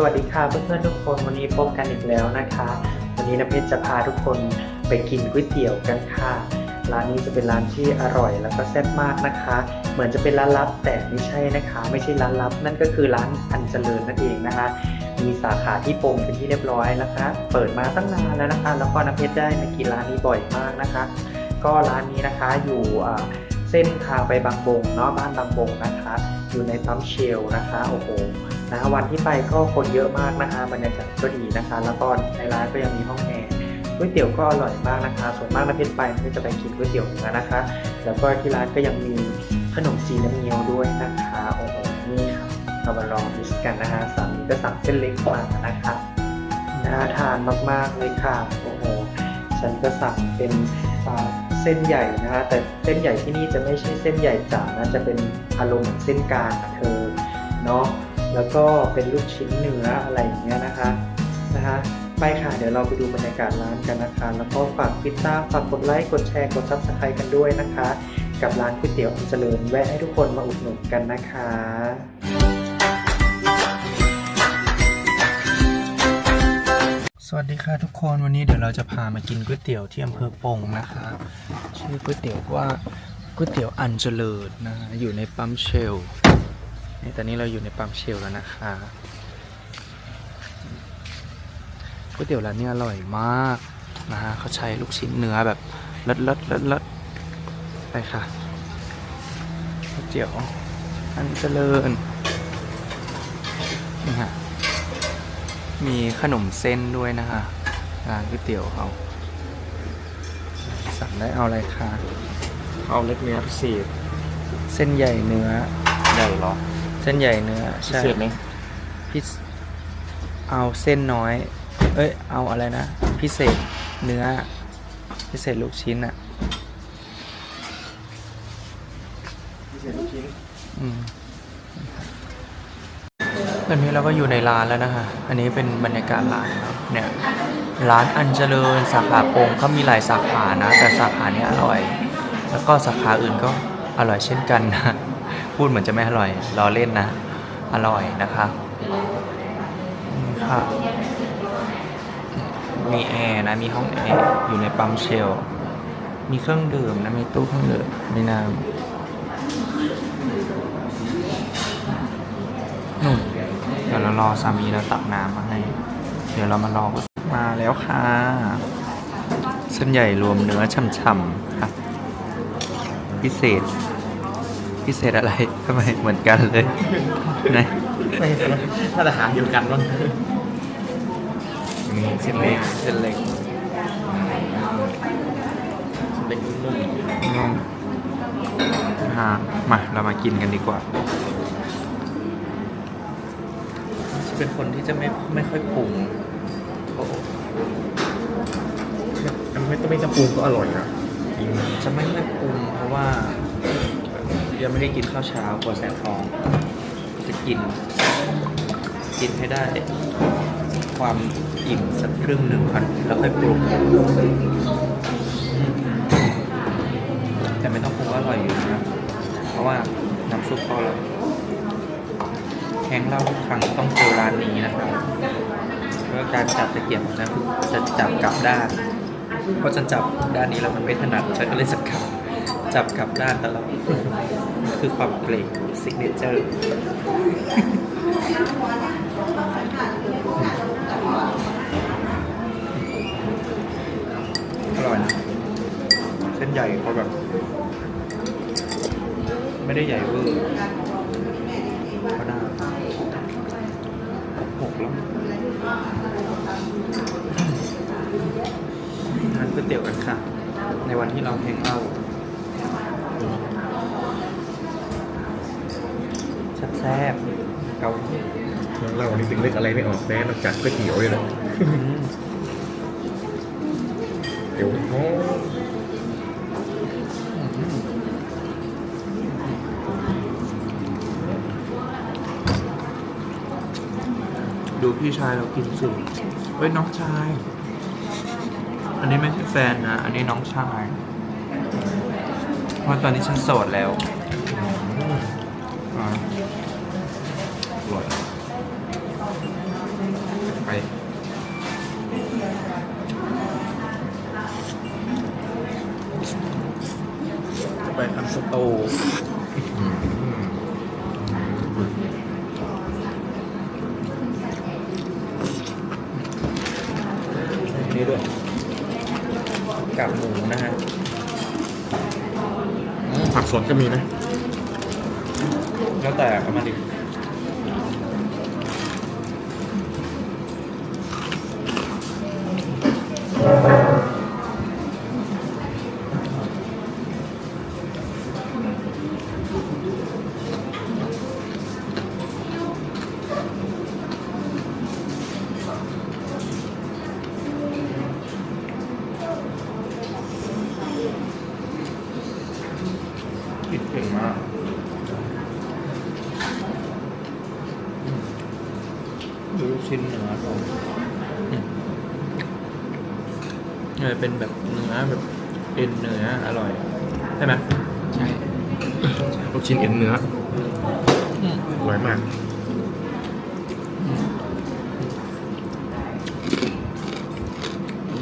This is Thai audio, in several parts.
สวัสดีค่ะเพื่อนๆทุกคนวันนี้พบกันอีกแล้วนะคะ วันนี้นะเพชรจะพาทุกคนไปกินก๋วยเตี๋ยวกันค่ะ ร้านนี้จะเป็นร้านที่อร่อยแล้วก็แซ่บมากนะคะ เหมือนจะเป็นร้านลับแต่ไม่ใช่นะคะ ไม่ใช่ร้านลับ นั่นก็คือร้านอันเจริญนั่นเองนะคะ มีสาขาที่ปงเป็นที่เรียบร้อยนะคะ เปิดมาตั้งนานแล้วนะคะ แล้วก็น้ำเพชรได้มากินร้านนี้บ่อยมากนะคะ ก็ร้านนี้นะคะอยู่เส้นทางไปบางบงเนาะบ้านบางบงนะคะ อยู่ในปั๊มเชลนะคะโอ้โห นะคะวันที่ไปก็คนเยอะมากนะคะบรรยากาศก็ดีนะคะ แล้วก็ในร้านก็ยังมีห้องแอร์ก๋วยเตี๋ยวก็อร่อยมากนะคะ ส่วนมากน้ำเพชรไปน้ำเพชรจะไปกินก๋วยเตี๋ยวเนื้อนะคะ แล้วก็ที่ร้านก็ยังมีขนมจีนน้ำเงี้ยวด้วยนะคะโอ้โหนี่ครับเรามาลองดิสกันนะคะสามีก็สั่งเส้นเล็กมานะคะน่าทานมากๆเลยค่ะโอ้โหฉันก็สั่งเป็นอ่าเส้นใหญ่นะคะแต่เส้นใหญ่ที่นี่จะไม่ใช่เส้นใหญ่จ๋านะจะเป็นอารมณ์เหมือนเส้นกลางเธอเนาะ แล้วก็เป็นลูกชิ้นเนื้ออะไรอย่างเงี้ยนะคะนะคะไปค่ะ เดี๋ยวเราไปดูบรรยากาศร้านกันนะคะ แล้วก็ฝากติดตามฝากกดไลค์กดแชร์กดซับสไครต์กันด้วยนะคะ กับร้านก๋วยเตี๋ยวอันเจริญแวะให้ทุกคนมาอุดหนุนกันนะคะสวัสดีค่ะทุกคนวันนี้เดี๋ยวเราจะพามากินก๋วยเตี๋ยวที่อำเภอปงนะคะ ชื่อก๋วยเตี๋ยวว่าก๋วยเตี๋ยวอันเจริญนะฮะอยู่ในปั๊มเชล นี่ตอนนี้เราอยู่ในปั๊มเชลแล้วนะคะก๋วยเตี๋ยวร้านนี้อร่อยมากนะฮะเขาใช้ลูกชิ้นเนื้อแบบเลิศเลิศเลิศเลิศไปค่ะก๋วยเตี๋ยวอันเจริญนี่ฮะมีขนมเส้นด้วยนะคะร้านก๋วยเตี๋ยวเขาสั่งได้เอาอะไรคะเอาเล็กเนื้อพิเศษเส้นใหญ่เนื้อใหญ่เหรอเส้นใหญ่เนื้อพิใช่เศษไหมพิเศเอาเส้นน้อย เอ้ย เอาอะไรนะ พิเศษเนื้อ พิเศษลูกชิ้นอะพิเศษลูกชิ้นอืมตอนนี้เราก็อยู่ในร้านแล้วนะคะ อันนี้เป็นบรรยากาศร้านครับเนี่ย ร้านอันเจริญสาขาโปงเขามีหลายสาขานะ แต่สาขานี้อร่อย แล้วก็สาขาอื่นก็อร่อยเช่นกันนะ พูดเหมือนจะไม่อร่อยรอเล่นนะ อร่อยนะคะนี่ค่ะมีแอร์นะ มีห้องแอร์อยู่ในปั๊มเชล มีเครื่องดื่มนะ มีตู้เครื่องดื่มมีน้ำนู่นเดี๋ยวเรารอสามีเราตักน้ำมาให้ เดี๋ยวเรามารอมาแล้วค่ะเส้นใหญ่รวมเนื้อช่ำๆค่ะ พิเศษ พิเศษอะไรทำไมเหมือนกันเลยนะไม่มาตรฐานเดียวกันมั้งมีเส้นเล็กเส้นเล็กเล็กนุ่มงงฮะมาเรามากินกันดีกว่าเป็นคนที่จะไม่ไม่ค่อยปรุงโอ้ๆมันไม่ต้องไม่ต้องปรุงก็อร่อยนะจริงจะไม่ค่อยปรุงเพราะว่า ยังไม่ได้กินข้าวเช้ากลัวแสบท้อง จะกิน กินให้ได้ ความอิ่มสักครึ่งหนึ่งก่อนแล้วค่อยปรุงแต่ไม่ต้องปรุงก็อร่อยอยู่นะ เพราะว่าน้ำซุปก็อร่อยแห้งเล้าทุกครั้งต้องเจอร้านนี้นะครับเพราะการจับตะเกียบของฉันคือจะจับกลับด้าน เพราะฉันจับด้านนี้แล้วมันไม่ถนัดฉันก็เลยสักขับ จับกลับด้านตลอดคือความเกรงซิกเนเจอร์อร่อยนะเส้นใหญ่เขาแบบ ไม่ได้ใหญ่เวอร์ก็ได้หกแล้วทานก๋วยเตี๋ยวกันค่ะ ในวันที่เราแฮงเอาท์แซ่บๆเกาหลีเราวันนี้ถึงเลือกอะไรไม่ออกแน่นอกจากก๋วยเตี๋ยวเลยนะอืมเดี๋ยวโอ้ดูพี่ชายเรากินสิเฮ้ยน้องชาย อันนี้ไม่ใช่แฟนนะ อันนี้น้องชาย เพราะตอนนี้ฉันโสดแล้ว ไปทำสตูนี่ด้วยกับหมูนะฮะผักสดก็มีนะ เอ็นเนื้ออร่อยใช่ไหมใช่ลูกชิ้นเอ็นเนื้ออร่อยมาก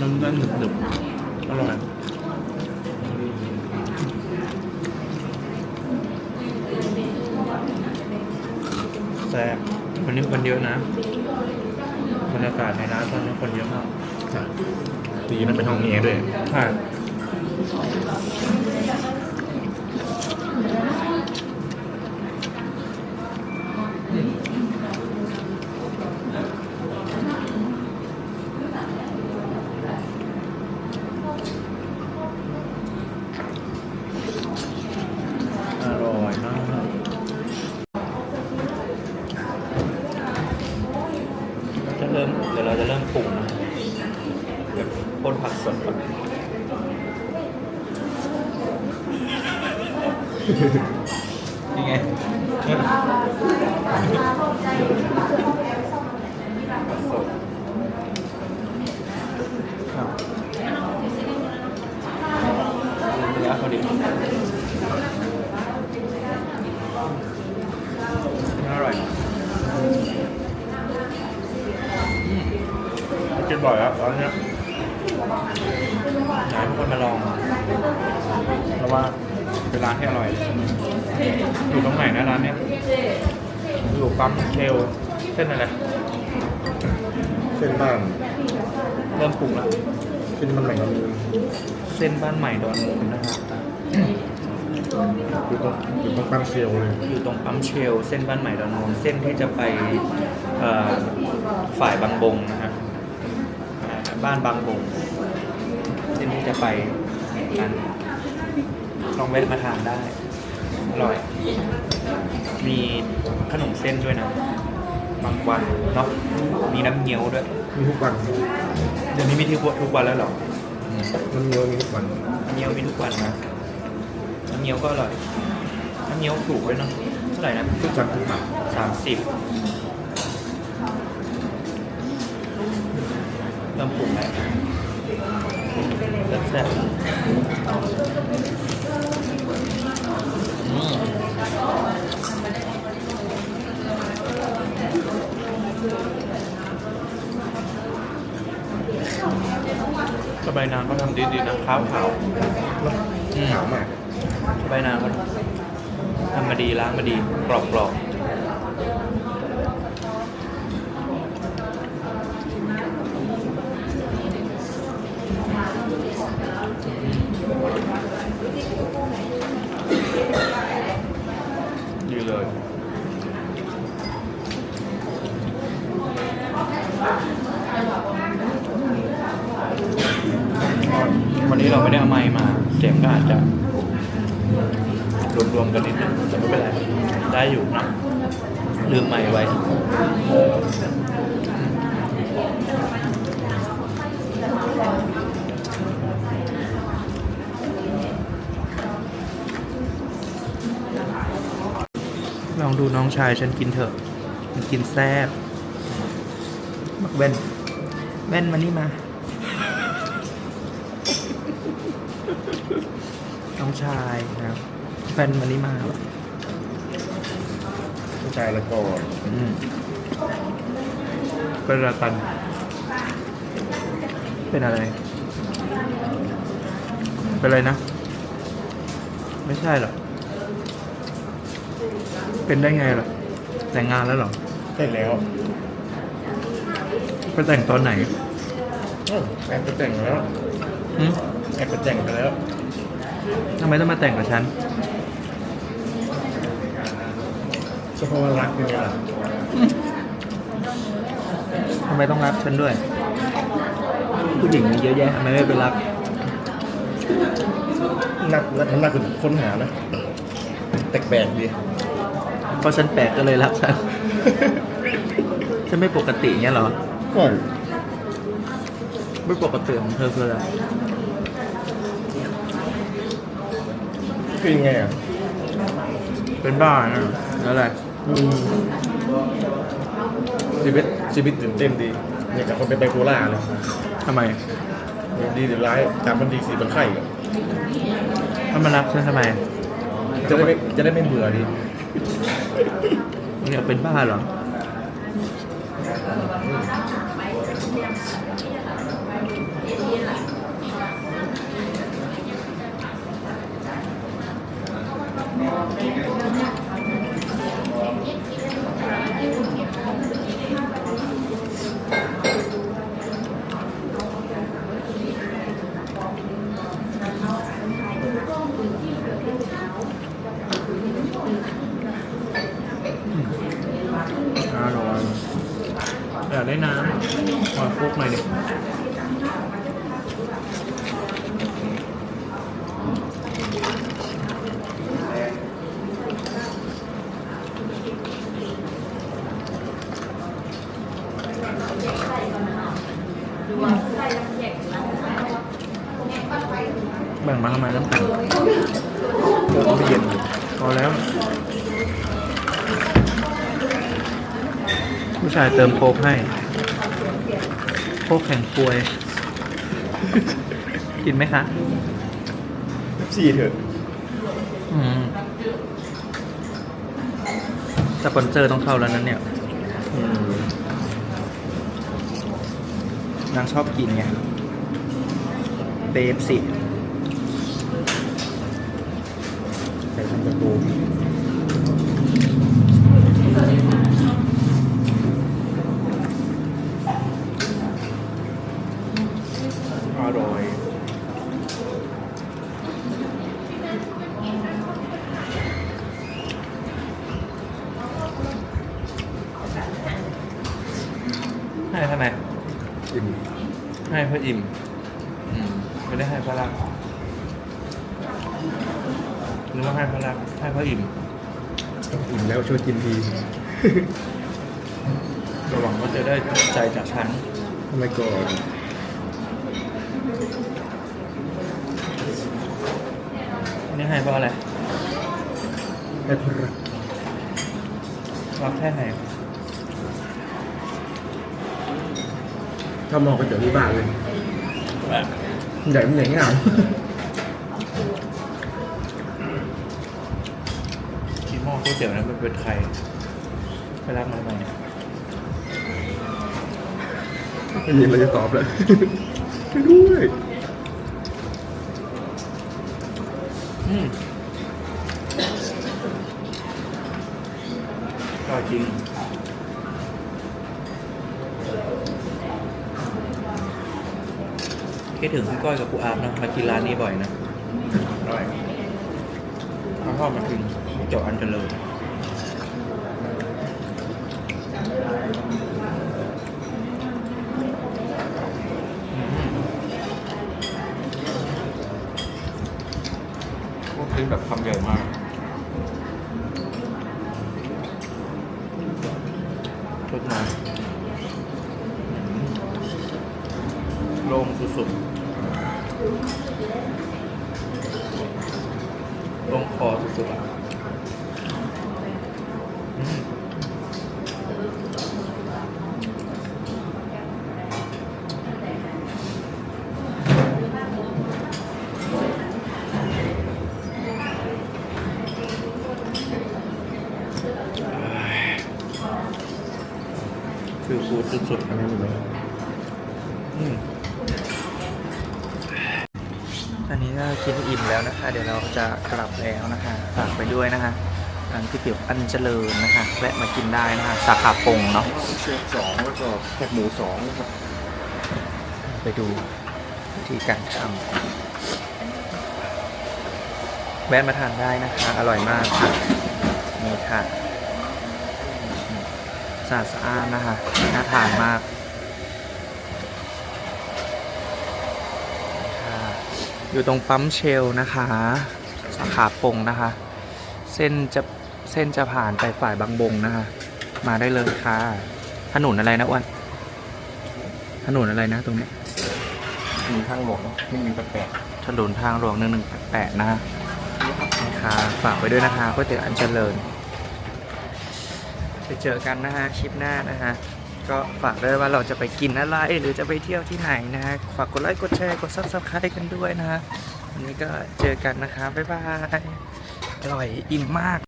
น้ำนั่นหนึบหนึบๆอร่อยแซ่บวันนี้คนเยอะนะบรรยากาศในร้านตอนนี้คนเยอะมากดีนะเป็นห้องแอร์ด้วยใช่ そうですか。 นี่ไงผักสดอ้าวเนื้อเขาดิอร่อยกินบ่อยแล้วร้านเนี้ยอยากให้ทุกคนมาลองเพราะว่า เป็นร้านที่อร่อย อยู่ตรงไหนนะร้านเนี้ยอยู่ปั๊มเชลเส้นอะไรเส้นบ้านเริ่มปรุงแล้วเส้นมันใหม่เรามีเส้นบ้านใหม่ดอนมูลนะครับอยู่ตรงอยู่ตรงปั๊มเซลเลย อยู่ตรงปั๊มเชล เส้นบ้านใหม่ดอนมูลเส้นที่จะไปเอ่อฝ่ายบางบงนะฮะอ่าบ้านบางบงเส้นที่จะไปนั้น ลองแวะมาทานได้ อร่อย มีขนมเส้นด้วยนะ บางวันเนาะ มีน้ำเงี้ยวด้วย มีทุกวันเดี๋ยวนี้มีทุกวันทุกวันแล้วเหรอมันมีมีทุกวันน้ำเงี้ยวมีทุกวันนะ น้ำเงี้ยวก็อร่อย น้ำเงี้ยวถูกด้วยเนาะ เท่าไหร่นะทุกวันทุกวันสามสิบเริ่มปรุงแล้วแซ่บๆ สบายนางก็ทำดีๆนะข้าวขาวอืมขาวมากสบายนางก็ทำมาดีล้างมาดีกรอบกรอบดีเลย วันนี้เราไม่ได้เอาไม้มา เสียง ก็อาจจะรวมๆกันนิดนึงแต่ไม่เป็นไรได้อยู่นะลืมไม้ไว้ลองดูน้องชายฉันกินเถอะ มันกินแซ่บบักเว้นเว้นมานี่มา น้องชายนะครับแฟนมานี่มาผู้ชายแล้วก็อืมเป็นละกันอเป็นอะไร เป็นอะไรนะ ไม่ใช่หรอ เป็นได้ไงหรอแต่งงานแล้วเหรอใช่แล้วไปแต่งตอนไหนอ้าวแอบไปแต่งแล้วหึแอบไปแต่งไปแล้ว ทำไมต้องมาแต่งกับฉันก็เพราะว่ารักยังไงล่ะทำไมต้องรักฉันด้วย ผู้หญิงมีเยอะแยะทำไมไม่ไปรักนักนักทำหน้าคือค้นหานะแปลกๆดีเพราะฉันแปลกก็เลยรักฉันฉันไม่ปกติเงี้ยเหรอก็ไม่ปกติของเธอคืออะไร คือยังไงอะ เป็นบ้านะแล้วอะไรอืมชีวิตชีวิตตื่นเต้นดีเนี่ยกับคนเป็นไบโพล่าเลยทำไมเดี๋ยวดีเดี๋ยวร้ายจามมันดีสีมันไข่อะถ้ามารักฉันทำไม จะได้ไม่จะได้ไม่เบื่อดีเนี่ยเป็นบ้าเหรออร่อย อยากได้น้ำมาโคกหน่อยดิแบ่งมาทำไมน้ำแข็ง ก็ไม่เย็นอยู่ พอแล้ว ผู้ชายเติมโค้กให้ โค้กแข็งป่วย กินไหมคะสี่เถอะอืมสปอนเซอร์ต้องเข้าแล้วนั้นเนี่ยอืมนางชอบกินไงเบฟสิแต่ทำประตู อร่อย ให้ทำไม อิ่ม ให้เพื่ออิ่ม อืม ไม่ได้ให้เพราะรักนึกว่าให้เพราะรักให้เพราะอิ่ม อิ่มแล้วช่ว ยกินทีระหวังว่าจะได้ใจจากฉันทำไมก่อนนี่ให้เพราะอะไรให้พรักรักแค่ไหนชอบมองก๋วยเตี๋ยวที่บ้านเลยใหญ่ไม่ใหญ่ง่า กินหม้อก๋วยเตี๋ยวนั้นมันเป็นใครไปรักมันทำไมไม่มีอะไรจะตอบเลยช่วยด้วยอืมก็จริงคิดถึงพี่ก้อยกับปูอาร์ตนะมากินร้านนี้บ่อยนะอร่อยเขาชอบมากิน เจ้าอันเจริญพวกนี้แบบคำใหญ่มากน้ำโล่งสุดๆลงคอสุดๆอะอืมคือฟูดสุดๆ อันนี้มีไหม อืม อันนี้ก็กิน อิ่มแล้วนะคะ เดี๋ยวเราจะกลับแล้วนะคะฝากไปด้วยนะคะร้านก๋วยเตี๋ยวอันเจริญนะคะแวะมากินได้นะคะ สาขาปงเนาะเชฟสองแล้วก็แคบหมูสองนะครับไปดูวิธีการทำแวะมาทานได้นะคะ อร่อยมากค่ะนี่ค่ะสะอาดสะอาดนะคะน่าทานมากค่ะ อยู่ตรงปั๊มเชลนะคะสาขาปงนะคะ เส้นจะเส้นจะผ่านไปฝ่ายบางบงนะคะ มาได้เลยค่ะ ถนนอะไรนะอ้วนถนนอะไรนะตรงเนี้ยมีทางหลวงไม่มีแปลกถนนทางหลวงหนึ่งหนึ่งแปดนะฮะนะคะฝากไว้ด้วยนะคะก๋วยเตี๋ยวอันเจริญ ไปเจอกันนะฮะคลิปหน้านะฮะ ก็ฝากด้วยว่าเราจะไปกินอะไรหรือจะไปเที่ยวที่ไหนนะฮะฝากกดไลค์กดแชร์กดซับสไครต์กันด้วยนะฮะวันนี้ก็เจอกันนะคะบ๊ายบายอร่อยอิ่มมาก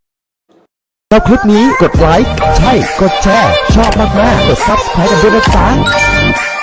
ชอบคลิปนี้กดไลค์ใช่ กดแชร์ ชอบมากๆกด subscribe กันด้วยนะจ๊ะ